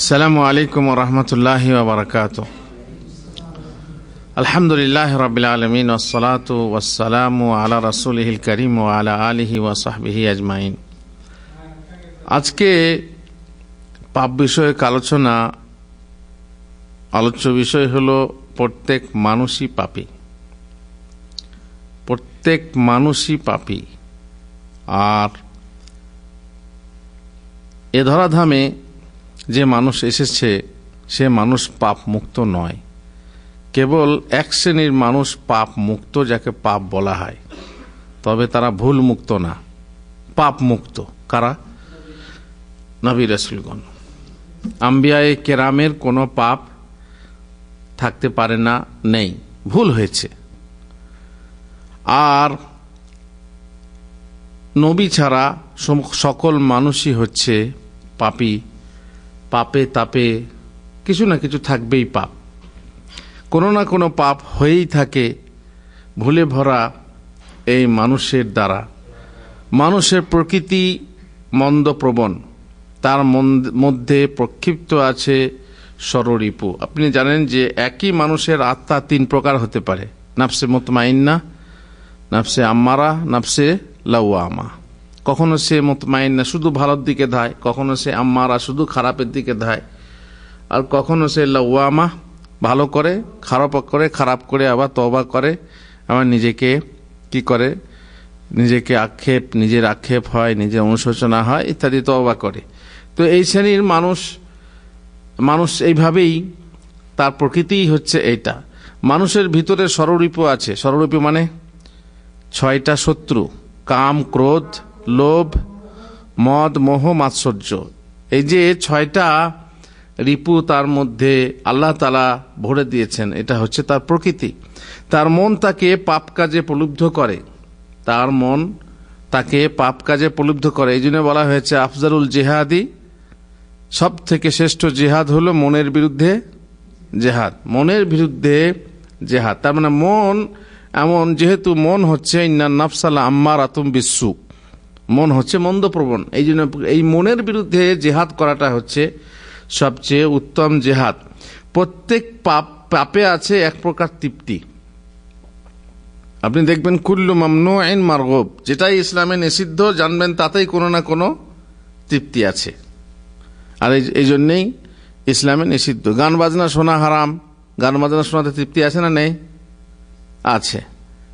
আসসালামু আলাইকুম রহমতুল্লাহ বারকাত আলহামদুলিল্লাহ রবিল আলমিন ওসলাত ওসালাম আলা রসুলহিল করিম ও আলা আলিহি সাহবিহি আজমাইন আজকে পাপ বিষয়ক আলোচনা, আলোচ্য বিষয় হল প্রত্যেক মানুষই পাপী। প্রত্যেক মানুষই পাপী। আর এ ধরাধামে মানুষ এসেছে, সে মানুষ পাপ মুক্ত নয়। কেবল এক শ্রেণির মানুষ পাপ মুক্ত যাকে পাপ বলা হয়। তবে তারা ভুল মুক্ত না পাপ মুক্ত কারা? নবী রসুলগণ। আম্বিয়ায় কেরামের কোনো পাপ থাকতে পারে না, নেই, ভুল হয়েছে। আর নবী ছাড়া সকল মানুষই হচ্ছে পাপি পাপে তাপে কিছু না কিছু থাকবেই পাপ। কোনো না কোনো পাপ হয়েই থাকে ভুলে ভরা এই মানুষের দ্বারা। মানুষের প্রকৃতি মন্দপ্রবণ, তার মধ্যে প্রক্ষিপ্ত আছে সররিপু আপনি জানেন যে একই মানুষের আত্মা তিন প্রকার হতে পারে। নাফসে মতমাইন্না, নাফসে আম্মারা, নাফসে লাউয়ামা। কখনো সে মতমাইন্না শুধু ভালোর দিকে ধায়, কখনো সে আম্মারা শুধু খারাপের দিকে ধায়, আর কখনো সে লাউয়ামা ভালো করে, খারাপ করে খারাপ করে আবার তবা করে, আবার নিজেকে কি করে? নিজেকে আক্ষেপ, নিজের আক্ষেপ হয়, নিজের অনুশোচনা হয়, ইত্যাদি তবা করে। তো এই শ্রেণির মানুষ মানুষ এইভাবেই তার প্রকৃতিই হচ্ছে এইটা। মানুষের ভিতরে সররূপ আছে। সররূপ মানে ছয়টা শত্রু, কাম, ক্রোধ লোভ, মদ, মোহ, মাৎসর্য। এই যে ছয়টা রিপু তার মধ্যে আল্লাহ তালা ভরে দিয়েছেন, এটা হচ্ছে তার প্রকৃতি। তার মন তাকে পাপ কাজে প্রলুব্ধ করে। তার মন তাকে পাপ কাজে প্রলুব্ধ করে। এই জন্য বলা হয়েছে আফজারুল জেহাদি সব থেকে শ্রেষ্ঠ জেহাদ হলো মনের বিরুদ্ধে জেহাদ। মনের বিরুদ্ধে জেহাদ। তার মানে মন এমন, যেহেতু মন হচ্ছে, ইন্নান নাফসালা আম্মার আতুম বিশ্বু মন হচ্ছে মন্দপ্রবণ। এই জন্য এই মনের বিরুদ্ধে জেহাদ করাটা হচ্ছে সবচেয়ে উত্তম জেহাদ। প্রত্যেক পাপ, পাপে আছে এক প্রকার তৃপ্তি। আপনি দেখবেন কুল্লু মামনু আইন মারগব, যেটাই ইসলামে নিষিদ্ধ, জানবেন তাতেই কোনো না কোনো তৃপ্তি আছে। আর এই জন্যেই ইসলামে নিষিদ্ধ। গান বাজনা শোনা হারাম। গান বাজনা শোনাতে তৃপ্তি আছে না নেই? আছে।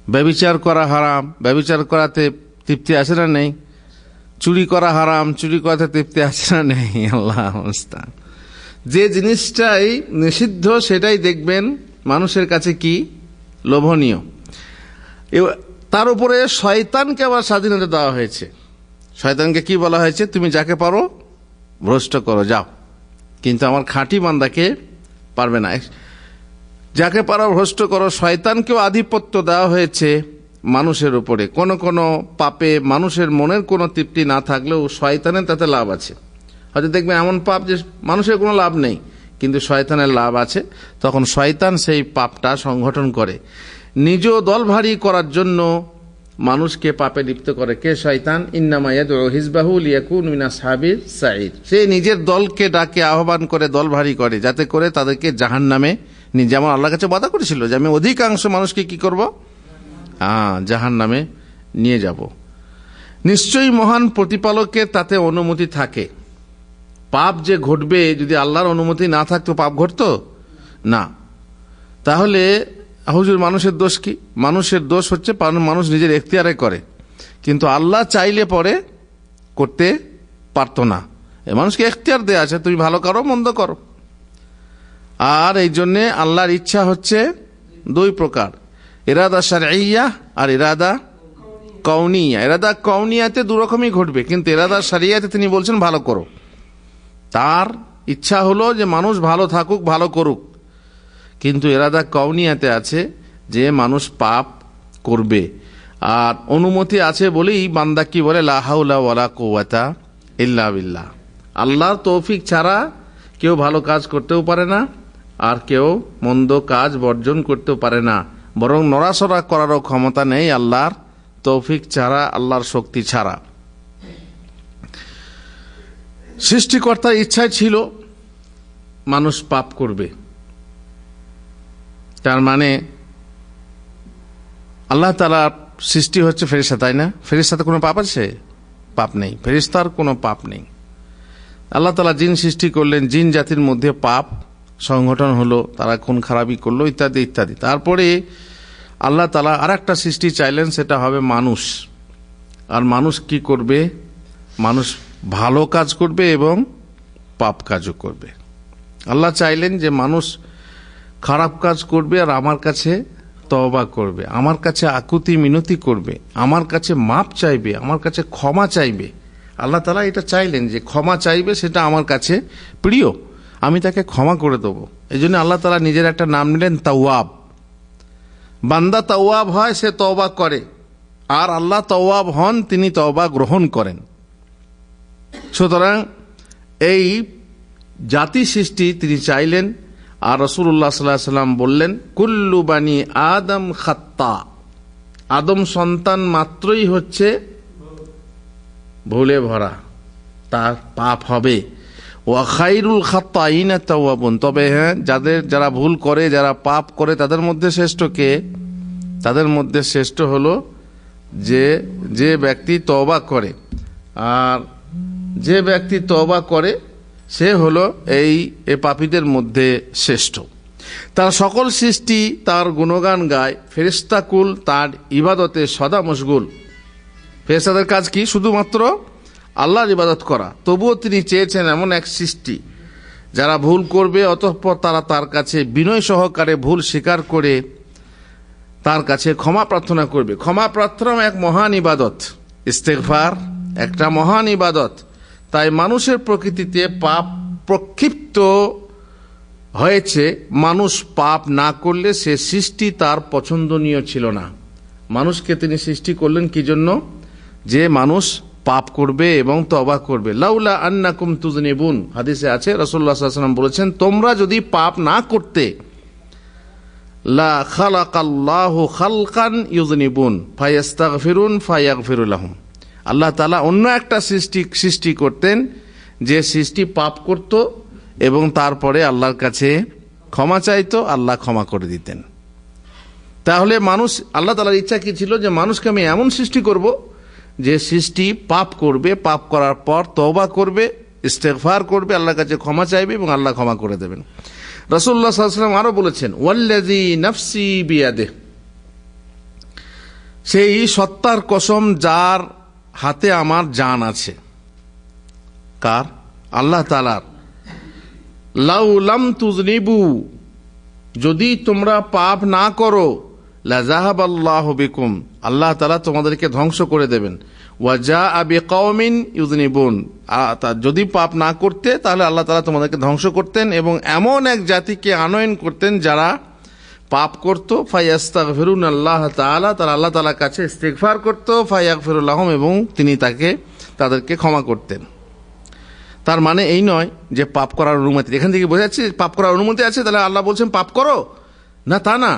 ব্যবিচার করা হারাম। ব্যবিচার করাতে তৃপ্তি আছে না নেই? চুরি করা হারাম, চুরি করাতে তৃপ্তি আছে না নেই? আল্লাহ যে জিনিসটাই নিষিদ্ধ, সেটাই দেখবেন মানুষের কাছে কি? লোভনীয়। তার উপরে শয়তানকে আবার স্বাধীনতা দেওয়া হয়েছে। শয়তানকে কি বলা হয়েছে? তুমি যাকে পারো, ভ্রষ্ট করো, যাও। কিন্তু আমার খাঁটি বান্দাকে পারবে না। যাকে পারো, ভ্রষ্ট করো। শয়তানকেও আধিপত্য দেওয়া হয়েছে। মানুষের উপরে। কোন কোন পাপে মানুষের মনের কোনো তৃপ্তি না থাকলেও শয়তানের তাতে লাভ আছে। হয়তো দেখবেন এমন পাপ যে মানুষের কোনো লাভ নেই, কিন্তু শয়তানের লাভ আছে। তখন শয়তান সেই পাপটা সংগঠন করে। নিজ দল ভারী করার জন্য মানুষকে পাপে লিপ্ত করে। কে শয়তান? ইন্নামায়াদ হিজবাহুল সে নিজের দলকে ডাকে, আহ্বান করে, দল ভারী করে, যাতে করে তাদেরকে জাহান নামে যেমন আল্লাহ কাছে বাধা করেছিল যে আমি অধিকাংশ মানুষকে কি করব? জাহান নামে নিয়ে যাব। নিশ্চয়ই মহান প্রতিপালকের তাতে অনুমতি থাকে। পাপ যে ঘটবে, যদি আল্লাহর অনুমতি না থাকতো পাপ ঘটতো? না। তাহলে, হুজুর, মানুষের দোষ কি? মানুষের দোষ হচ্ছে, মানুষ নিজের এখতিয়ারে করে। কিন্তু আল্লাহ চাইলে পরে করতে পারতো না। মানুষকে এখতিয়ার দেওয়া আছে, তুমি ভালো করো, মন্দ করো। আর এই জন্যে আল্লাহর ইচ্ছা হচ্ছে দুই প্রকার। এরাদা সারিয়া আর এরাদা কৌনিয়া এরাদা কৌনিয়াতে দু রকমই ঘটবে, কিন্তু এরাদা সারিয়াতে তিনি বলছেন ভালো করো। তার ইচ্ছা হলো যে মানুষ ভালো থাকুক, ভালো করুক। কিন্তু এরাদা কৌনিয়াতে আছে যে মানুষ পাপ করবে। আর অনুমতি আছে বলেই বান্দা কি বলে লাহাউলা কৌয়াতা ইল্লা বিল্লাহ। আল্লাহর তৌফিক ছাড়া কেউ ভালো কাজ করতেও পারে না, আর কেউ মন্দ কাজ বর্জন করতেও পারে না। বরং নড়াচড়া করারও ক্ষমতা নেই আল্লাহর, তৌফিক ছাড়া, আল্লাহর শক্তি ছাড়া। সৃষ্টিকর্তার ইচ্ছায় ছিল মানুষ পাপ করবে। তার মানে আল্লাহ তালার সৃষ্টি হচ্ছে ফেরিস্তা তাই না? ফেরিস্তাতে কোনো পাপ আছে? পাপ নেই। ফেরিস্তার কোনো পাপ নেই। আল্লাহ তালা জিন সৃষ্টি করলেন, জিন জাতির মধ্যে পাপ সংগঠন হলো, তারা খুন খারাপি করল, ইত্যাদি ইত্যাদি। তারপরে আল্লাহ তালা আর একটা সৃষ্টি চাইলেন, সেটা হবে মানুষ। আর মানুষ কি করবে? মানুষ ভালো কাজ করবে এবং পাপ কাজও করবে। আল্লাহ চাইলেন যে মানুষ খারাপ কাজ করবে আর আমার কাছে তওবা করবে, আমার কাছে আকুতি মিনতি করবে, আমার কাছে মাপ চাইবে, আমার কাছে ক্ষমা চাইবে। আল্লাহ তালা এটা চাইলেন যে ক্ষমা চাইবে, সেটা আমার কাছে প্রিয়। আমি তাকে ক্ষমা করে দেবো। এই জন্য আল্লাহ তালা নিজের একটা নাম নিলেন তাওয়াব। বান্দা তাওয়াব হয়, সে তওবা করে। আর আল্লাহ তওয়াব হন, তিনি তওবা গ্রহণ করেন। সুতরাং এই জাতি সৃষ্টি তিনি চাইলেন, আর রসুল্লাহ সাল্লাহ সাল্লাম বললেন, কুল্লু বানি আদম খাত্তা। আদম সন্তান মাত্রই হচ্ছে ভুলে ভরা। তার পাপ হবে। ও খাইরুল খাত্তা ইনা তাওয়াবুন। তবে হ্যাঁ যাদের, যারা ভুল করে, যারা পাপ করে, তাদের মধ্যে শ্রেষ্ঠ কে? তাদের মধ্যে শ্রেষ্ঠ হলো যে যে ব্যক্তি তওবা করে। আর যে ব্যক্তি তওবা করে, সে হলো এই, এ পাপীদের মধ্যে শ্রেষ্ঠ। তার সকল সৃষ্টি তার গুণগান গায়। ফেরিস্তাকুল তার ইবাদতে সদা মশগুল। ফেরেস্তাদের কাজ কি? শুধুমাত্র আল্লাহর ইবাদত করা। তবুও তিনি চেয়েছেন এমন এক সৃষ্টি, যারা ভুল করবে, অতঃপর তারা তার কাছে বিনয় সহকারে ভুল স্বীকার করে তার কাছে ক্ষমা প্রার্থনা করবে। ক্ষমা প্রার্থনা এক মহান ইবাদত। ইস্তেকফার একটা মহান ইবাদত। তাই মানুষের প্রকৃতিতে পাপ প্রক্ষিপ্ত হয়েছে। মানুষ পাপ না করলে সে সৃষ্টি তার পছন্দনীয় ছিল না। মানুষকে তিনি সৃষ্টি করলেন কি জন্য? যে মানুষ পাপ করবে এবং তবা করবে। লাউলা আন্নাকুম তুজনিবুন হাদিসে আছে রসুল্লাহ সাল্লাম বলেছেন, তোমরা যদি পাপ না করতে, লা খালাকাল্লাহ খালকান ইউজনিবুন ফায়াস্তাগফিরুন ফায়াগফিরুল্লাহুম আল্লাহ তালা অন্য একটা সৃষ্টি সৃষ্টি করতেন, যে সৃষ্টি পাপ করত এবং তারপরে আল্লাহর কাছে ক্ষমা চাইতো, আল্লাহ ক্ষমা করে দিতেন। তাহলে মানুষ, আল্লাহ তালার ইচ্ছা কি ছিল যে, মানুষকে আমি এমন সৃষ্টি করব যে সৃষ্টি পাপ করবে, পাপ করার পর তওবা করবে, ইস্তেগফার করবে, আল্লাহর কাছে ক্ষমা চাইবে এবং আল্লাহ ক্ষমা করে দেবেন। রসুল্লাহ সাল্লাম আরও বলেছেন ওয়াল্লাজি নফসি বিয়াদে সেই সত্তার কসম যার হাতে আমার জান আছে। কার? আল্লাহ তালার লাউলাম তুজনিবু যদি তোমরা পাপ না করো লাজাহাব আল্লাহ বিকুম, আল্লাহ তালা তোমাদেরকে ধ্বংস করে দেবেন। ওয়াজা আবি কওমিন ইউজনিবুন যদি পাপ না করতে, তাহলে আল্লাহ তালা তোমাদেরকে ধ্বংস করতেন এবং এমন এক জাতিকে আনয়ন করতেন যারা পাপ করতো। ফাইয়াস্তাক ফেরুন আল্লাহ তালা তারা আল্লাহ তালার কাছে ইস্তেকফার করতো। ফাইয়াক ফেরুল্লাহম এবং তিনি তাকে, তাদেরকে ক্ষমা করতেন। তার মানে এই নয় যে পাপ করার অনুমতি। এখান থেকে বোঝা যাচ্ছে পাপ করার অনুমতি আছে, তাহলে আল্লাহ বলছেন, পাপ করো? না, তা না।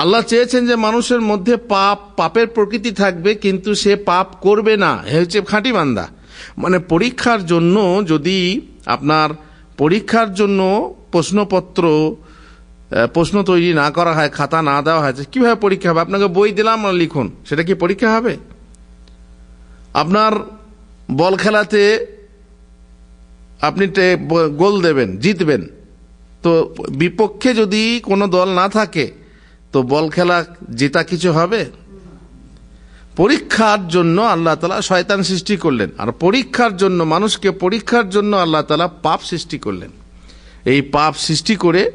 আল্লাহ চেয়েছেন যে মানুষের মধ্যে পাপ, পাপের প্রকৃতি থাকবে, কিন্তু সে পাপ করবে না। এ হচ্ছে খাঁটি বান্দা। মানে পরীক্ষার জন্য যদি আপনার পরীক্ষার জন্য প্রশ্নপত্র প্রশ্ন তৈরি না করা হয়, খাতা না দেওয়া হয় কীভাবে পরীক্ষা হবে? আপনাকে বই দিলাম লিখুন, সেটা কি পরীক্ষা হবে? আপনার বল খেলাতে আপনি গোল দেবেন, জিতবেন। তো বিপক্ষে যদি কোনো দল না থাকে তো বল খেলা জেতা কিছু হবে? পরীক্ষার জন্য আল্লাহ তালা শয়তান সৃষ্টি করলেন। আর পরীক্ষার জন্য, মানুষকে পরীক্ষার জন্য আল্লাহ তালা পাপ সৃষ্টি করলেন। এই পাপ সৃষ্টি করে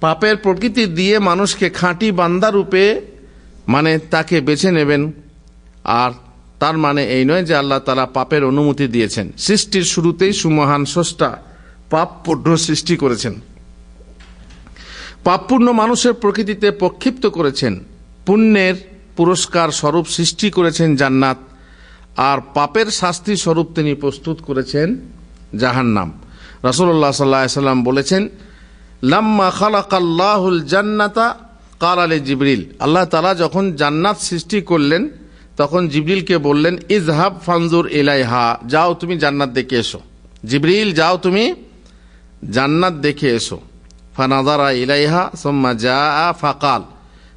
পাপের প্রকৃতি দিয়ে মানুষকে খাঁটি বান্দা রূপে মানে তাকে বেছে নেবেন। আর তার মানে এই নয় যে আল্লাহ তালা পাপের অনুমতি দিয়েছেন। সৃষ্টির শুরুতেই সুমহান স্রষ্টা পাপ সৃষ্টি করেছেন। পাপপূর্ণ মানুষের প্রকৃতিতে প্রক্ষিপ্ত করেছেন। পুণ্যের পুরস্কার স্বরূপ সৃষ্টি করেছেন জান্নাত, আর পাপের শাস্তি স্বরূপ তিনি প্রস্তুত করেছেন জাহান্নাম। রসুল্লাহ সাল্লাহ সাল্লাম বলেছেন, লাম্মা খালাকাল্লাহুল জান্নাতা কাল আলে জিবরিল। আল্লাহ তালা যখন জান্নাত সৃষ্টি করলেন, তখন জিবরিলকে বললেন ইজহাব ফানজুর এলাইহা যাও তুমি জান্নাত দেখে এসো। জিবরিল, যাও তুমি জান্নাত দেখে এসো। ফানাদারা ইলাইহা, সোম্মা যা ফাকাল।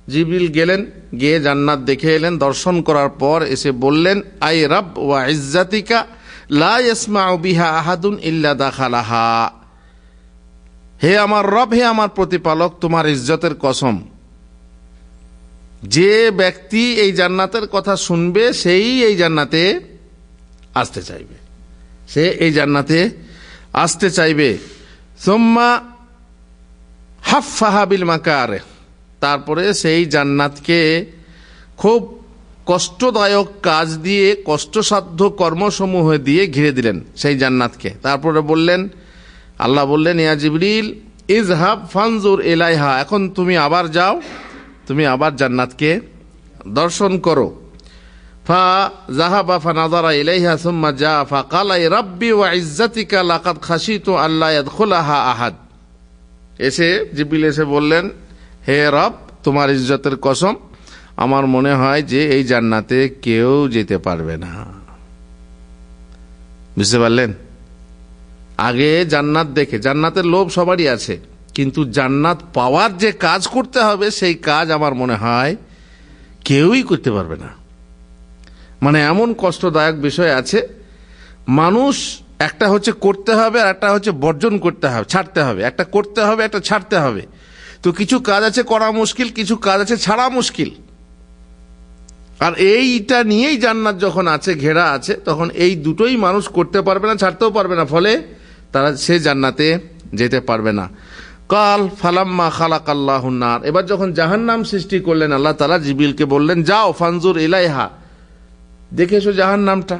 জিবরিল গেলেন, গিয়ে জান্নাত দেখে এলেন, দর্শন করার পর এসে বললেন, আই রব ওয়া ইজ্জাতিকা লা ইয়াসমাউ বিহা আহাদুন ইল্লা দাখালাহা। হে আমার রব, হে আমার প্রতিপালক, তোমার ইজ্জতের কসম। যে ব্যক্তি এই জান্নাতের কথা শুনবে, সেই এই জান্নাতে আসতে চাইবে। সে এই জান্নাতে আসতে চাইবে। সোম্মা হাফাহাবিল মাকার। তারপরে সেই জান্নাতকে খুব কষ্টদায়ক কাজ দিয়ে, কষ্টসাধ্য কর্মসমূহ দিয়ে ঘিরে দিলেন সেই জান্নাতকে। তারপরে বললেন, আল্লাহ বললেন, ইয়া জিবরিল ইজহাব ফানজুর এলাইহা এখন তুমি আবার যাও, তুমি আবার জান্নাতকে দর্শন করো। ফা জাহাবা ফা নাজারা ইলাইহা সুম্মা যা ফা কালাই রাব্বি ওয়া ইজ্জাতিকা লাকাদ খাসিতু আল্লাহ ইয়াদখুলাহা আহাদ। এসে জিবিল এসে বললেন, হে রব, তোমার ইজ্জতের কসম, আমার মনে হয় যে এই জান্নাতে কেউ যেতে পারবে না। বুঝতে পারলেন? আগে জান্নাত দেখে, জান্নাতের লোভ সবারই আছে, কিন্তু জান্নাত পাওয়ার যে কাজ করতে হবে, সেই কাজ আমার মনে হয় কেউই করতে পারবে না। মানে এমন কষ্টদায়ক বিষয় আছে, মানুষ একটা হচ্ছে করতে হবে আর একটা হচ্ছে বর্জন করতে হবে, ছাড়তে হবে। একটা করতে হবে, একটা ছাড়তে হবে। তো কিছু কাজ আছে করা মুশকিল, কিছু কাজ আছে ছাড়া মুশকিল। আর এইটা নিয়েই জান্নাত যখন আছে, ঘেরা আছে, তখন এই দুটোই মানুষ করতে পারবে না, ছাড়তেও পারবে না। ফলে তারা সে জান্নাতে যেতে পারবে না। কাল ফালাম্মা খালাক আল্লাহনার এবার যখন জাহান্নাম সৃষ্টি করলেন, আল্লাহ তালা জিবিলকে বললেন, যাও, ফানজুর ইলাইহা। দেখে এসো জাহান্নামটা।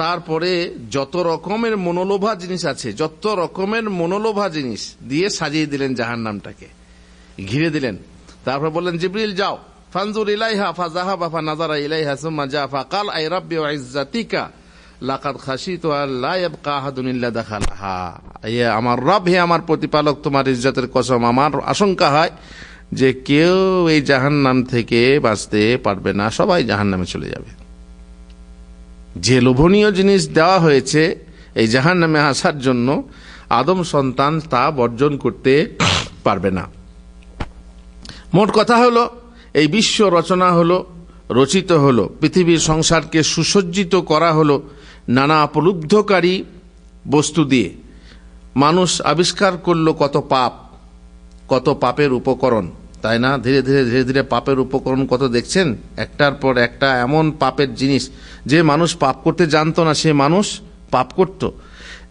তারপরে যত রকমের মনোলোভা জিনিস আছে, যত রকমের মনোলোভা জিনিস দিয়ে সাজিয়ে দিলেন জাহান নামটাকে ঘিরে দিলেন। তারপর বললেন, জিবরিল, যাও। ফানজুর ইলাইহা ফাজাহাবা ফা নাজারা ইলাইহা সুম্মা জা কাল আই রাব্বি ওয়া ইজ্জাতিকা লাকাদ খাসিতু আল্লা ইয়াবকা আহাদুন ইল্লা দাখালাহা। ইয়ে আমার রব, হে আমার প্রতিপালক, তোমার ইজ্জতের কসম। আমার আশঙ্কা হয় যে কেউ এই জাহান্নাম থেকে বাঁচতে পারবে না। সবাই জাহান্নামে চলে যাবে। যে লোভনীয় জিনিস দেওয়া হয়েছে এই জাহান্নামে আসার জন্য আদম সন্তান তা বর্জন করতে পারবে না। মোট কথা হলো, এই বিশ্ব রচনা হলো, রচিত হলো, পৃথিবীর সংসারকে সুসজ্জিত করা হলো নানা প্রলুব্ধকারী বস্তু দিয়ে। মানুষ আবিষ্কার করল কত পাপ, কত পাপের উপকরণ। তাই না? ধীরে ধীরে ধীরে ধীরে পাপের উপকরণ কত দেখছেন? একটার পর একটা এমন পাপের জিনিস। যে মানুষ পাপ করতে জানতো না, সে মানুষ পাপ করত।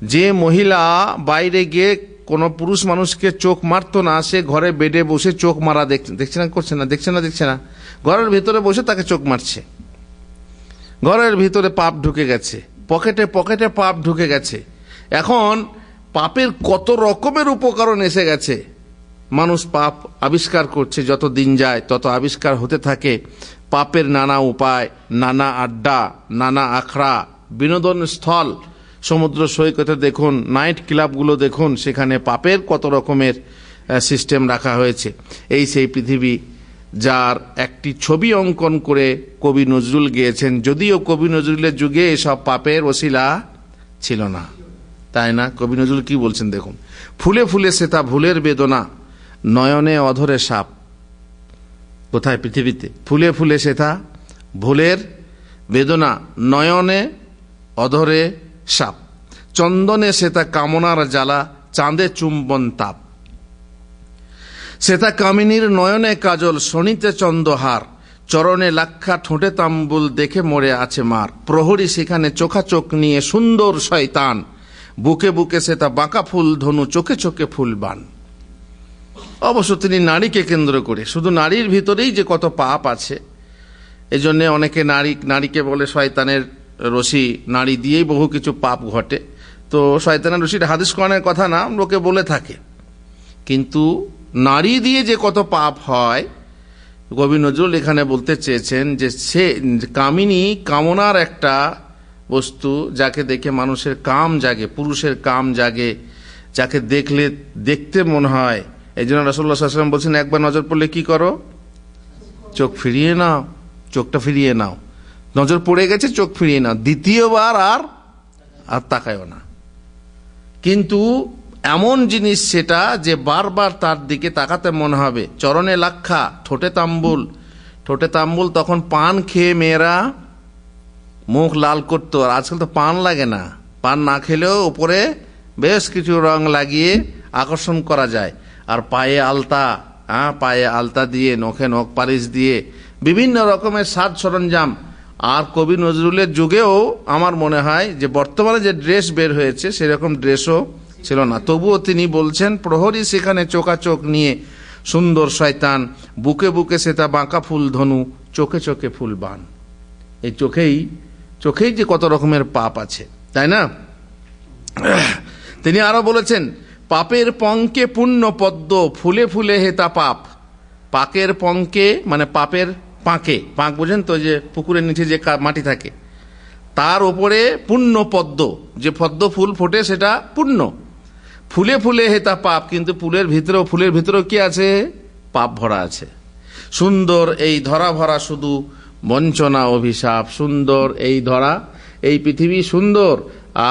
যে মহিলা বাইরে গিয়ে কোনো পুরুষ মানুষকে চোখ মারতো না, সে ঘরে বেডে বসে চোখ মারা দেখছে না, করছে না, দেখছে না দেখছে না। ঘরের ভিতরে বসে তাকে চোখ মারছে। ঘরের ভিতরে পাপ ঢুকে গেছে। পকেটে পকেটে পাপ ঢুকে গেছে। এখন পাপের কত রকমের উপকরণ এসে গেছে। মানুষ পাপ আবিষ্কার করছে, যত দিন যায় তত আবিষ্কার হতে থাকে। পাপের নানা উপায়, নানা আড্ডা, নানা আখড়া, বিনোদন স্থল, সমুদ্র সৈকতে দেখুন, নাইট ক্লাবগুলো দেখুন, সেখানে পাপের কত রকমের সিস্টেম রাখা হয়েছে। এই সেই পৃথিবী যার একটি ছবি অঙ্কন করে কবি নজরুল গিয়েছেন। যদিও কবি নজরুলের যুগে এসব পাপের ওসিলা ছিল না। তাই না? কবি নজরুল কি বলছেন দেখুন। ফুলে ফুলে সে তা ভুলের বেদনা নয়নে অধরে সাপ। কোথায়? পৃথিবীতে। ফুলে ফুলে সেথা ভুলের বেদনা, নয়নে অধরে সাপ। চন্দনে সেতা কামনার জ্বালা, চাঁদে চুম্বন তাপ। সেতা কামিনীর নয়নে কাজল শনিতে চন্দ্রহার। চরণে লাক্ষা ঠোঁটে তাম্বুল দেখে মরে আছে মার। প্রহরী সেখানে চোখাচোখ নিয়ে সুন্দর শয়তান। বুকে বুকে সেতা বাঁকা ফুল, ধনু চোখে চোখে ফুল বান। অবশ্য তিনি নারীকে কেন্দ্র করে। শুধু নারীর ভিতরেই যে কত পাপ আছে এই জন্যে অনেকে নারী, নারীকে বলে শয়তানের রশি, নারী দিয়েই বহু কিছু পাপ ঘটে। তো শয়তানের রশির হাদিস কোরআনের কথা না, লোকে বলে থাকে। কিন্তু নারী দিয়ে যে কত পাপ হয় কবি নজরুল এখানে বলতে চেয়েছেন যে সে, কামিনী কামনার একটা বস্তু যাকে দেখে মানুষের কাম জাগে, পুরুষের কাম জাগে, যাকে দেখলে, দেখতে মনে হয় এই জন্য রসল্লা সাল্লাম বলছেন, একবার নজর পড়লে কি করো? চোখ ফিরিয়ে নাও, চোখটা ফিরিয়ে নাও। নজর পড়ে গেছে, চোখ ফিরিয়ে নাও। দ্বিতীয়বার আর আর তাকায়ও না। কিন্তু এমন জিনিস সেটা যে বারবার তার দিকে তাকাতে মনে হবে। চরণে লাক্ষা, ঠোঁটে তাম্বুল। ঠোঁটে তাম্বুল তখন পান খেয়ে মেয়েরা মুখ লাল করতো। আর আজকাল তো পান লাগে না। পান না খেলেও উপরে বেশ কিছু রং লাগিয়ে আকর্ষণ করা যায়। আর পায়ে আলতা হ্যাঁ পায়ে আলতা দিয়ে, নখে নখ পালিশ দিয়ে, বিভিন্ন রকমের সাজ সরঞ্জাম। আর কবি নজরুলের যুগেও আমার মনে হয় যে বর্তমানে যে ড্রেস বের হয়েছে, সেরকম ড্রেসও ছিল না। তবুও তিনি বলছেন, প্রহরী সেখানে চোখাচোখ নিয়ে, সুন্দর শয়তান, বুকে বুকে সেটা বাঁকা ফুল ধনু, চোখে চোখে ফুল বান। এই চোখেই চোখেই যে কত রকমের পাপ আছে, তাই না? তিনি আরও বলেছেন পাপের পঙ্কে পুণ্য পদ্ম ফুলে ফুলে হেতা পাপ। পাকের পঙ্কে মানে পাপের পাঁকে, পাঁক বোঝেন তো, যে পুকুরের নিচে যে মাটি থাকে, তার ওপরে পুণ্য পদ্ম, যে পদ্ম ফুল ফোটে সেটা পুণ্য। ফুলে ফুলে হেতা পাপ, কিন্তু ফুলের ভিতরেও ফুলের ভিতরেও কি আছে? পাপ ভরা আছে। সুন্দর এই ধরা ভরা শুধু বঞ্চনা অভিশাপ, সুন্দর এই ধরা, এই পৃথিবী সুন্দর,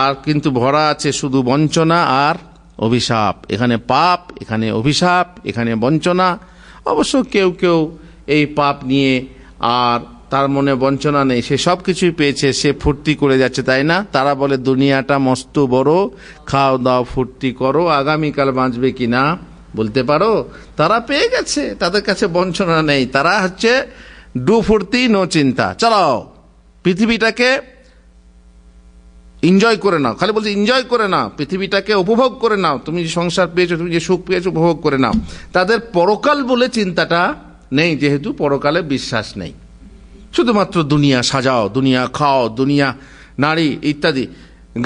আর কিন্তু ভরা আছে শুধু বঞ্চনা আর অভিশাপ। এখানে পাপ, এখানে অভিশাপ, এখানে বঞ্চনা। অবশ্য কেউ কেউ এই পাপ নিয়ে আর তার মনে বঞ্চনা নেই। সে সব কিছুই পেয়েছে, সে ফুর্তি করে যাচ্ছে, তাই না? তারা বলে, দুনিয়াটা মস্ত বড়, খাও দাও, ফুর্তি করো, আগামীকাল বাঁচবে কি না? বলতে পারো, তারা পেয়ে গেছে, তাদের কাছে বঞ্চনা নেই। তারা হচ্ছে ডু ফুর্তি নো চিন্তা। চালাও। পৃথিবীটাকে এনজয় করে নাও খালি বলছে এনজয় করে নাও পৃথিবীটাকে উপভোগ করে নাও তুমি যে সংসার পেয়েছ তুমি যে সুখ পেয়েছ উপভোগ করে নাও তাদের পরকাল বলে চিন্তাটা নেই যেহেতু পরকালে বিশ্বাস নেই শুধুমাত্র দুনিয়া সাজাও দুনিয়া খাও দুনিয়া নারী ইত্যাদি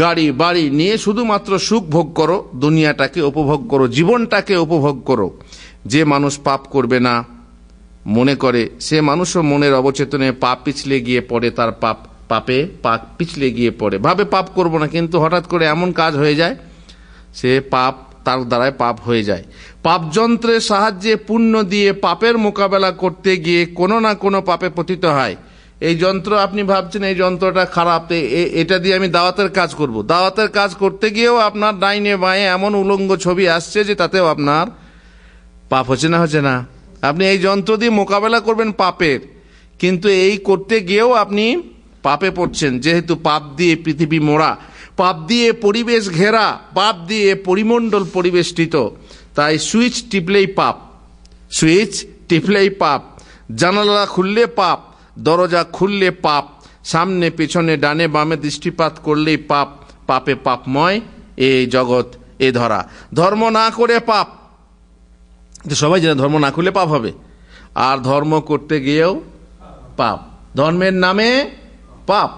গাড়ি বাড়ি নিয়ে শুধুমাত্র সুখ ভোগ করো দুনিয়াটাকে উপভোগ করো জীবনটাকে উপভোগ করো যে মানুষ পাপ করবে না মনে করে সে মানুষও মনের অবচেতনে পাপ পিছলে গিয়ে পড়ে তার পাপ পাপে পাপ পিছলে গিয়ে পড়ে। ভাবে পাপ করব না, কিন্তু হঠাৎ করে এমন কাজ হয়ে যায়, সে পাপ তার দ্বারায় পাপ হয়ে যায়। পাপ যন্ত্রের সাহায্যে পুণ্য দিয়ে পাপের মোকাবেলা করতে গিয়ে কোনো না কোনো পাপে পতিত হয়। এই যন্ত্র আপনি ভাবছেন, এই যন্ত্রটা খারাপ এটা দিয়ে আমি দাওয়াতের কাজ করব। দাওয়াতের কাজ করতে গিয়েও আপনার ডাইনে বাঁয়ে এমন উলঙ্গ ছবি আসছে যে তাতেও আপনার পাপ হচ্ছে না হচ্ছে না। আপনি এই যন্ত্র দিয়ে মোকাবেলা করবেন পাপের, কিন্তু এই করতে গিয়েও আপনি পাপে পড়ছেন, যেহেতু পাপ দিয়ে পৃথিবী মোড়া, পাপ দিয়ে পরিবেশ ঘেরা, পাপ দিয়ে পরিমণ্ডল পরিবেষ্টিত, তাই সুইচ টিপলেই পাপ, সুইচ টিপলেই পাপ, জানালা খুললে পাপ, দরজা খুললে পাপ, সামনে পেছনে ডানে বামে দৃষ্টিপাত করলেই পাপ, পাপে পাপময় এই জগৎ, এ ধরা। ধর্ম না করে পাপ সবাই জানে ধর্ম না করলে পাপ হবে, আর ধর্ম করতে গিয়েও পাপ। ধর্মের নামে পাপ।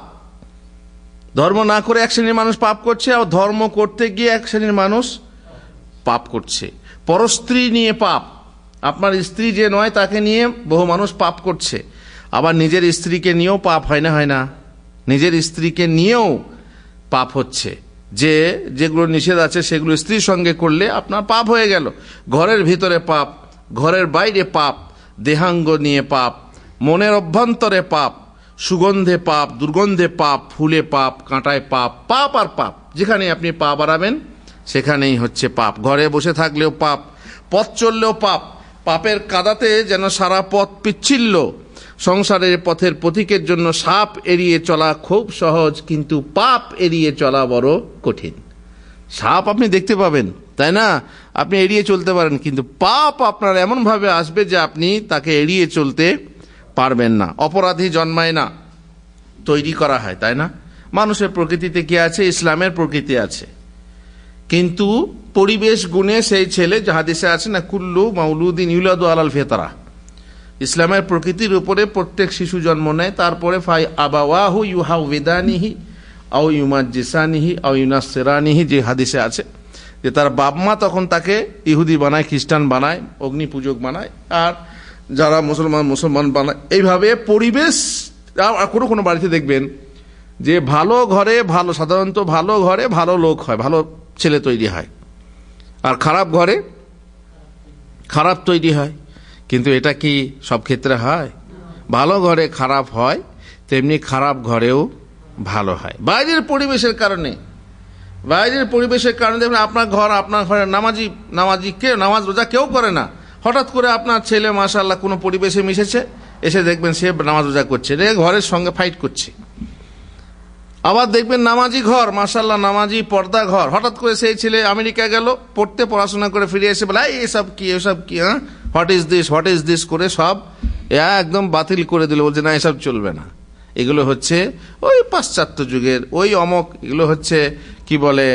ধর্ম না করে এক শ্রেণির মানুষ পাপ করছে আর ধর্ম করতে গিয়ে এক শ্রেণির মানুষ পাপ করছে। পরস্ত্রী নিয়ে পাপ। আপনার স্ত্রী যে নয়, তাকে নিয়ে বহু মানুষ পাপ করছে। আবার নিজের স্ত্রীকে নিয়েও পাপ হয় না হয় না। নিজের স্ত্রীকে নিয়েও পাপ হচ্ছে। যে যেগুলো নিষেধ আছে, সেগুলো স্ত্রীর সঙ্গে করলে আপনার পাপ হয়ে গেল। ঘরের ভিতরে পাপ, ঘরের বাইরে পাপ, দেহাঙ্গ নিয়ে পাপ, মনের অভ্যন্তরে পাপ সুগন্ধে পাপ, দুর্গন্ধে পাপ, ফুলে পাপ, কাঁটায় পাপ পাপ আর পাপ। যেখানে আপনি পা বাড়াবেন, সেখানেই হচ্ছে পাপ। ঘরে বসে থাকলেও পাপ, পথ চললেও পাপ। পাপের কাদাতে যেন সারা পথ পিচ্ছিল্য সংসারের পথের প্রতীকের জন্য সাপ এড়িয়ে চলা খুব সহজ, কিন্তু পাপ এড়িয়ে চলা বড় কঠিন। সাপ আপনি দেখতে পাবেন, তাই না? আপনি এড়িয়ে চলতে পারেন, কিন্তু পাপ আপনার এমনভাবে আসবে যে আপনি তাকে এড়িয়ে চলতে পারবেন না, অপরাধী জন্মায় না, তৈরি করা হয়, তাই না? মানুষের প্রকৃতিতে কি আছে? ইসলামের প্রকৃতি আছে। কিন্তু পরিবেশ গুণে সেই ছেলে হাদিসে আছে না, কুল্লু মাউলুদ্দিন ইউলাদু আলাল ফেতারা। ইসলামের প্রকৃতির উপরে প্রত্যেক শিশু জন্ম নেয়, তারপরে ফাই আবাওয়াহু ইউহাউ বেদানিহি আও ইউমাজিসানিহি আও ইউনাসেরানিহি যে হাদিসে আছে, যে তার বাপ মা তখন তাকে ইহুদি বানায়, খ্রিস্টান বানায় অগ্নি পূজক বানায়, আর যারা মুসলমান মুসলমান বানায় এইভাবে পরিবেশ কোনো কোনো বাড়িতে দেখবেন যে ভালো ঘরে ভালো, সাধারণত ভালো ঘরে ভালো লোক হয়, ভালো ছেলে তৈরি হয়। আর খারাপ ঘরে খারাপ তৈরি হয়। কিন্তু এটা কি সব ক্ষেত্রে হয়? ভালো ঘরে খারাপ হয়, তেমনি খারাপ ঘরেও ভালো হয়। বাইরের পরিবেশের কারণে। বাইরের পরিবেশের কারণে দেখবেন আপনার ঘর, আপনার ঘরে নামাজি নামাজি কেউ নামাজ রোজা কেউ করে না। হঠাৎ করে আপনার ছেলে মাশাল্লাহ কোনো পরিবেশে মিশেছে, এসে দেখবেন সে নামাজ রোজা করছে। রে, ঘরের সঙ্গে ফাইট করছে। আবার দেখবেন নামাজি ঘর মাশাল্লাহ নামাজি পর্দা ঘর। হঠাৎ করে সেই ছেলে আমেরিকা গেল, পড়তে, পড়াশোনা করে ফিরে এসে বলে এসব কি এসব কি হ্যাঁ? What is this what is this করে সব একদম বাতিল করে দিল। বলছে, না, এসব চলবে না। এগুলো হচ্ছে ওই পাশ্চাত্য যুগের, ওই অমক, এগুলো হচ্ছে, কি বলে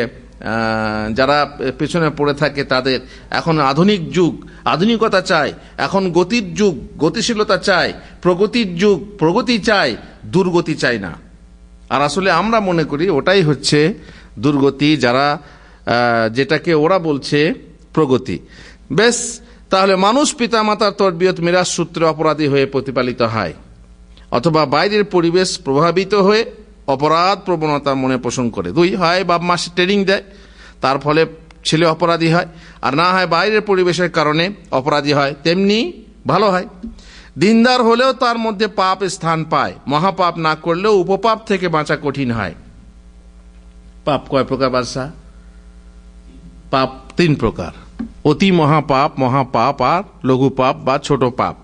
যারা পেছনে পড়ে থাকে তাদের। এখন আধুনিক যুগ, আধুনিকতা চায় এখন গতির যুগ, গতিশীলতা চায় প্রগতির যুগ, প্রগতি চায় দুর্গতি চায় না। আর আসলে আমরা মনে করি ওটাই হচ্ছে দুর্গতি যারা যেটাকে ওরা বলছে প্রগতি। বেশ, তাহলে মানুষ পিতামাতার তরবিয়ত মিরাজ সূত্রে অপরাধী হয়ে প্রতিপালিত হয়। অথবা বাইরের পরিবেশ প্রভাবিত হয়ে অপরাধ প্রবণতা মনে পোষণ করে। দুই, হয় বাপ মা ট্রেনিং দেয়, তার ফলে ছেলে অপরাধী হয়, আর না হয় বাইরের পরিবেশের কারণে অপরাধী হয়, তেমনি ভালো হয়। দিনদার হলেও তার মধ্যে পাপ স্থান পায়, মহাপাপ না করলেও উপপাপ থেকে বাঁচা কঠিন হয়। পাপ কয় প্রকার বাদশা পাপ তিন প্রকার, অতি মহাপাপ মহাপাপ, আর লঘু পাপ বা ছোট পাপ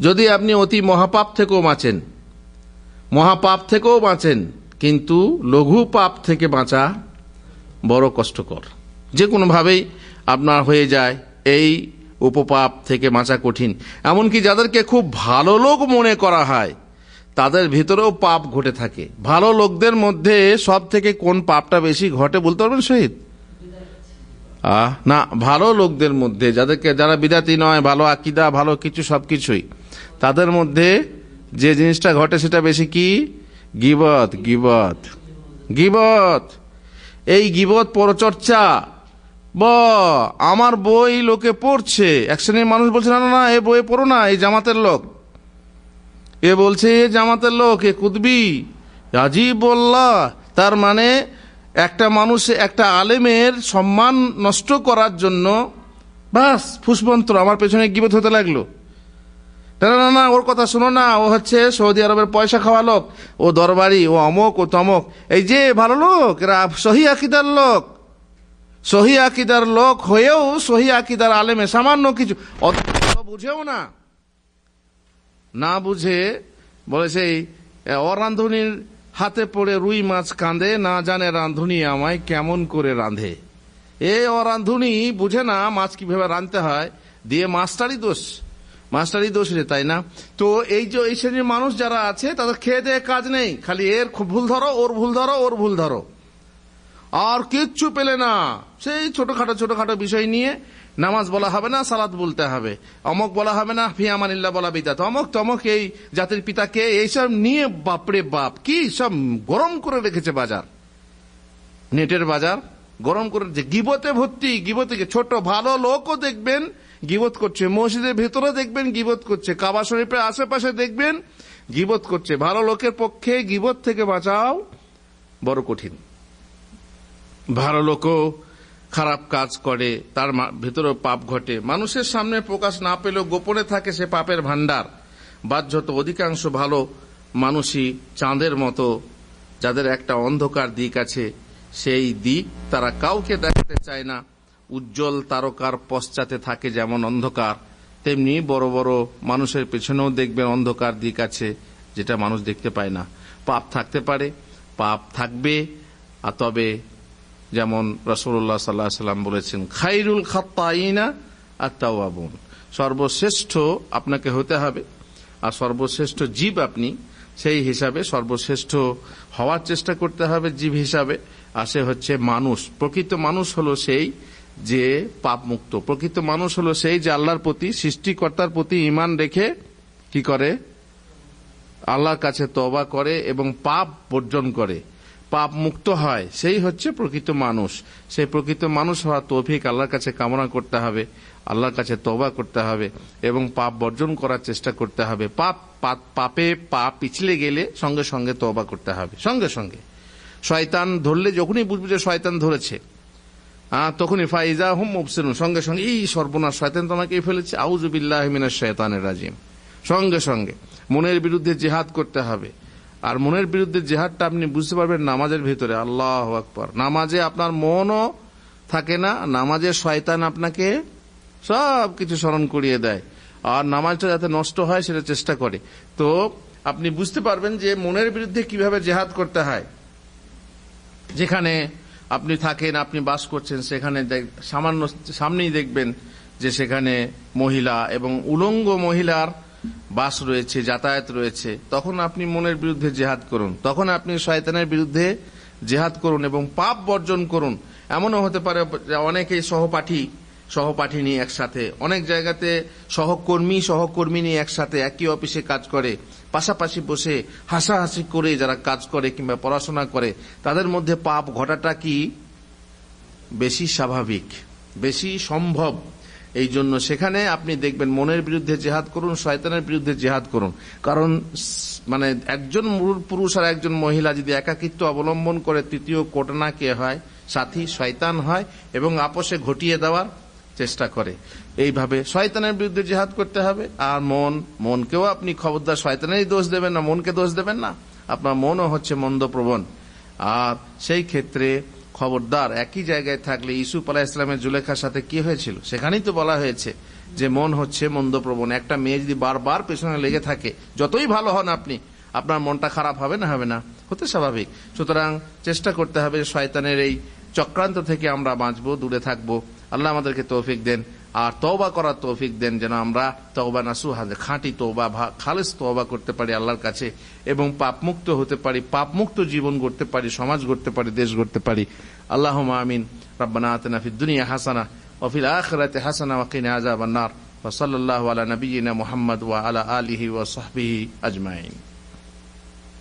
যদি আপনি অতি মহাপাপ থেকেও বাঁচেন মহাপাপ থেকেও বাঁচেন, কিন্তু লঘু পাপ থেকে বাঁচা বড় কষ্টকর। যে কোনোভাবেই আপনার হয়ে যায় এই উপপাপ থেকে বাঁচা কঠিন। এমনকি যাদেরকে খুব ভালো লোক মনে করা হয়, তাদের ভিতরেও পাপ ঘটে থাকে। ভালো লোকদের মধ্যে সব থেকে কোন পাপটা বেশি ঘটে বলতে পারবেন শহীদ? আহ, না, ভালো লোকদের মধ্যে, যাদেরকে, যারা বিদাতি নয়, ভালো আকিদা, ভালো কিছু সব কিছুই তাদের মধ্যে যে জিনিসটা ঘটে সেটা বেশি কি? গিবত গিবত গিবত। এই গিবত পরচর্চা। ব, আমার বই লোকে পড়ছে। এক শ্রেণির মানুষ বলছে, না না এ বই পড়ো না, এই জামাতের লোক। এ বলছে, এ জামাতের লোক, এ কুদবি আজিব বললা তার মানে একটা মানুষ, একটা আলেমের সম্মান নষ্ট করার জন্য, বাস ফুসমন্ত্র আমার পেছনে গিবত হতে লাগল। না না, না ওর কথা শোনো না ও হচ্ছে সৌদি আরবের পয়সা খাওয়া লোক ও দরবারি ও অমক ও তমক। এই যে ভালো লোক এরা সহি আকিদার লোক। সহি আকিদার লোক হয়েও সহি আকিদার আলেমে সামান্য কিছু। অত বুঝেও না। না বুঝে বলে সেই অরান্ধুনির হাতে পড়ে রুই মাছ কাঁদে না জানে রাঁধুনি আমায় কেমন করে রাঁধে। এ অরান্ধুনি বুঝে না মাছ কীভাবে রাঁধতে হয় দিয়ে মাস্টারই দোষ। মাস্টারই দোষ রে, তাই না? তো এই যে এই শ্রেণির মানুষ যারা আছে, তাদের খেয়ে দেয়ে কাজ নেই। খালি এর ভুল ধরো, ওর ভুল ধরো, ওর ভুল ধরো। আর কিচ্ছু পেলে না। সেই ছোটখাটো ছোটখাটো বিষয় নিয়ে নামাজ বলা হবে না সালাদ বলতে হবে। অমক বলা হবে না ফিয়ামানিল্লা বলা বিদাত। অমক তমক এই জাতির পিতাকে এইসব নিয়ে বাপরে বাপ কি সব গরম করে রেখেছে বাজার। নেটের বাজার গরম করে যে গিবতে ভর্তি, গিবতে ছোট ভালো লোকও দেখবেন গিবত করছে। মসজিদের ভেতরে দেখবেন গিবত করছে। কাবা শরীফের আশেপাশে দেখবেন গিবত করছে। ভালো লোকের পক্ষে গিবত থেকে বাঁচাও বড় কঠিন। ভালো লোকও খারাপ কাজ করে, তার ভেতরেও পাপ ঘটে। মানুষের সামনে প্রকাশ না পেলেও গোপনে থাকে সে পাপের ভান্ডার বাহ্যত অধিকাংশ ভালো মানুষই চাঁদের মতো, যাদের একটা অন্ধকার দিক আছে, সেই দিক তারা কাউকে দেখাতে চায় না। উজ্জ্বল তারকার পশ্চাতে থাকে যেমন অন্ধকার, তেমনি বড় বড় মানুষের পেছনেও দেখবেন অন্ধকার দিক আছে যেটা মানুষ দেখতে পায় না। পাপ থাকতে পারে, পাপ থাকবে, আর তবে যেমন রসুল্লাহ সাল্লাহ সাল্লাম বলেছেন, খাইরুল খাত্তাইনা আর তাওয়াবুন। সর্বশ্রেষ্ঠ আপনাকে হতে হবে, আর সর্বশ্রেষ্ঠ জীব আপনি, সেই হিসাবে সর্বশ্রেষ্ঠ হওয়ার চেষ্টা করতে হবে জীব হিসাবে, আর সে হচ্ছে মানুষ। প্রকৃত মানুষ হলো সেই যে পাপ মুক্ত প্রকৃত মানুষ হলো সেই যে আল্লাহর প্রতি, সৃষ্টিকর্তার প্রতি ইমান রেখে কি করে? আল্লাহর কাছে তবা করে এবং পাপ বর্জন করে। পাপ মুক্ত হয়, সেই হচ্ছে প্রকৃত মানুষ। সেই প্রকৃত মানুষ হওয়া তৌফিক আল্লাহর কাছে কামনা করতে হবে, আল্লাহর কাছে তওবা করতে হবে এবং পাপ বর্জন করার চেষ্টা করতে হবে। পাপ, পাপ- পাপে পিছলে গেলে সঙ্গে সঙ্গে তওবা করতে হবে, সঙ্গে সঙ্গে। শয়তান ধরলে, যখনই বুঝবে যে শয়তান ধরেছে তখনই ফাইজা হুম মুবসিরুন, সঙ্গে সঙ্গে, এই সর্বনাশ শয়তান তোমাকে ফেলেছে আউজুবিল্লাহ মিনাশ শয়তানের রাজিম। সঙ্গে সঙ্গে, মনের বিরুদ্ধে জেহাদ করতে হবে। আর মনের বিরুদ্ধে জেহাদটা আপনি বুঝতে পারবেন নামাজের ভিতরে, আল্লাহ আকবর। নামাজে আপনার মনও থাকে না, নামাজে শয়তান আপনাকে সব কিছু স্মরণ করিয়ে দেয়। আর নামাজটা যাতে নষ্ট হয়, সেটা চেষ্টা করে। তো আপনি বুঝতে পারবেন যে মনের বিরুদ্ধে কীভাবে জেহাদ করতে হয়। যেখানে আপনি থাকেন, আপনি বাস করছেন, সেখানে সামান্য, সামনেই দেখবেন যে সেখানে মহিলা এবং উলঙ্গ মহিলার বাস রয়েছে, যাতায়াত রয়েছে। তখন আপনি মনের বিরুদ্ধে জেহাদ করুন। তখন আপনি শয়তানের বিরুদ্ধে জেহাদ করুন এবং পাপ বর্জন করুন। এমনও হতে পারে অনেকেই সহপাঠী সহপাঠী নিয়ে একসাথে। অনেক জায়গাতে সহকর্মী সহকর্মী নিয়ে একসাথে একই অফিসে কাজ করে। পাশাপাশি বসে হাসাহাসি করে যারা কাজ করে কিংবা পড়াশোনা করে, তাদের মধ্যে পাপ ঘটাটা কি? বেশি স্বাভাবিক, বেশি সম্ভব। এই জন্য সেখানে আপনি দেখবেন মনের বিরুদ্ধে জেহাদ করুন, শয়তানের বিরুদ্ধে জেহাদ করুন। কারণ মানে একজন পুরুষ আর একজন মহিলা যদি একাকিত্ব অবলম্বন করে তৃতীয় কোটনা কে হয়, সাথী শয়তান হয় এবং আপোষে ঘটিয়ে দেওয়ার চেষ্টা করে। এইভাবে শয়তানের বিরুদ্ধে জেহাদ করতে হবে। আর মন, মনকেও আপনি খবরদার, শয়তানেরই দোষ দেবেন না, মনকে দোষ দেবেন না। আপনার মনও হচ্ছে মন্দপ্রবণ। আর সেই ক্ষেত্রে খবরদার একই জায়গায় থাকলে ইসুফ আলাহ ইসলামের জুলেখার সাথে কি হয়েছিল? সেখানেই তো বলা হয়েছে যে মন হচ্ছে মন্দপ্রবণ। একটা মেয়ে যদি বারবার পেছনে লেগে থাকে, যতই ভালো হন আপনি, আপনার মনটা খারাপ হবে না হবে না? হতে স্বাভাবিক। সুতরাং চেষ্টা করতে হবে শয়তানের এই চক্রান্ত থেকে আমরা বাঁচবো, দূরে থাকব। আল্লাহ আমাদেরকে তৌফিক দেন। আর তওবা করার তৌফিক দেন যেন আমরা তওবা নাসু হাজে খাঁটি তওবা, ভা- খালেস তওবা করতে পারি আল্লাহর কাছে এবং পাপমুক্ত হতে পারি, পাপমুক্ত জীবন গড়তে পারি, সমাজ গড়তে পারি, দেশ গড়তে পারি। আল্লাহ আমিন। রব্বানা আতনা ফিদ দুনিয়া হাসানা ওফিল আখিরাতি হাসানা ওয়া কিনা আযাবান নার। ওয়া সাল্লাল্লাহু আলা নাবিয়িনা মুহাম্মদ ওয়া আলা আলিহি ওয়া সাহবিহি আজমাইন।